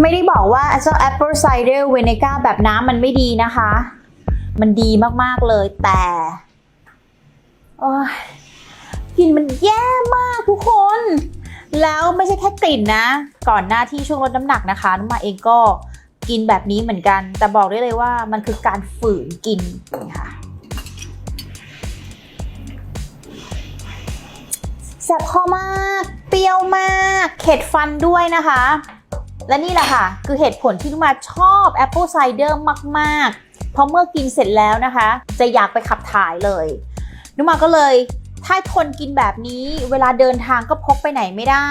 ไม่ได้บอกว่าเจ้า Apple Cider Vinegar แบบน้ำมันไม่ดีนะคะ มันดีมากๆเลยแต่กลิ่นมันแย่มากทุกคน แล้วไม่ใช่แค่กลิ่นนะ ก่อนหน้าที่ช่วงลดน้ำหนักนะคะน้ำมาเองก็กินแบบนี้เหมือนกัน แต่บอกได้เลยว่ามันคือการฝืนกินค่ะแสบคอมาก เปรี้ยวมาก เข็ดฟันด้วยนะคะ และนี่แหละค่ะ คือเหตุผลที่นุมาชอบ Apple Cider มากๆ เพราะเมื่อกินเสร็จแล้วนะคะ จะอยากไปขับถ่ายเลยนุมาก็เลยถ้าทนกินแบบนี้เวลาเดินทางก็พกไปไหนไม่ได้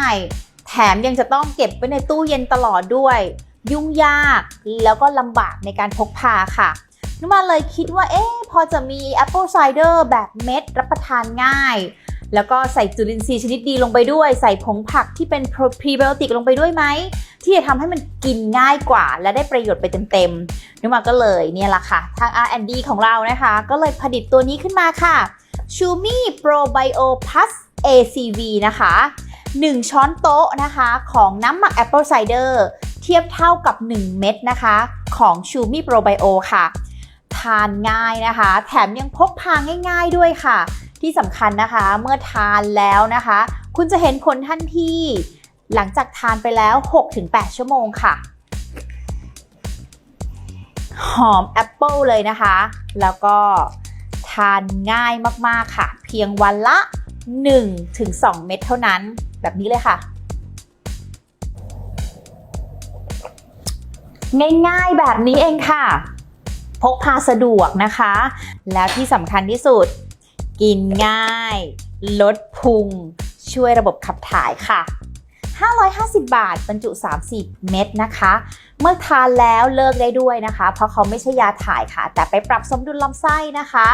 แถมยังจะต้องเก็บไว้ในตู้เย็นตลอดด้วย ยุ่งยากแล้วก็ลำบากในการพกพาค่ะนุมาเลยคิดว่าเอ๊ะพอจะมี Apple Cider แบบเม็ดรับประทานง่าย แล้วก็ใส่จุลินทรีย์ชนิดดีลงไปด้วย ใส่ผงผักที่เป็นพรีไบโอติกลงไปด้วยไหม ที่จะทำให้มันกินง่ายกว่า และได้ประโยชน์ไปเต็มๆนุมาก็เลยเนี่ยแหละค่ะ ทาง R&D ของเรานะคะ ก็เลยผลิตตัวนี้ขึ้นมาค่ะ Shumi Probio Plus ACV นะคะ 1 ช้อนโต๊ะนะคะของน้ำหมัก Apple Cider เทียบเท่ากับ 1 เม็ดนะคะ ของ Shumi Probio ค่ะ ทานง่ายนะคะ แถมยังพกพาง่าย ๆด้วยค่ะ ที่สำคัญนะคะเมื่อทานแล้วนะคะ คุณจะเห็นผลทันทีหลังจากทานไปแล้ว 6-8 ชั่วโมงค่ะ หอมแอปเปิลเลยนะคะ แล้วก็ทานง่ายมากๆค่ะ เพียงวันละ 1-2 เม็ดเท่านั้นแบบนี้เลยค่ะง่ายๆแบบนี้เองค่ะ พกพาสะดวกนะคะ แล้วที่สำคัญที่สุด กินง่าย ลดพุง ช่วยระบบขับถ่ายค่ะ 550 บาทบรรจุ 30 เม็ดนะคะ เมื่อทานแล้วเลิกได้ด้วยนะคะ เพราะเขาไม่ใช่ยาถ่ายค่ะ แต่ไปปรับสมดุลลำไส้นะคะ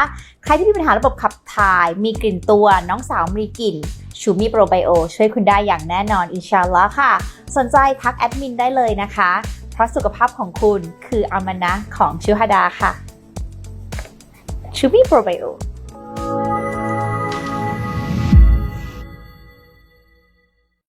ใครที่มีปัญหาระบบขับถ่าย มีกลิ่นตัว น้องสาวมีกลิ่น ชูมีโปรไบโอ ช่วยคุณได้อย่างแน่นอนอินชาอัลลอฮ์ค่ะ สนใจทักแอดมินได้เลยนะคะ เพราะสุขภาพของคุณคืออามานะของชูฮดาค่ะชูมีโปรไบโอ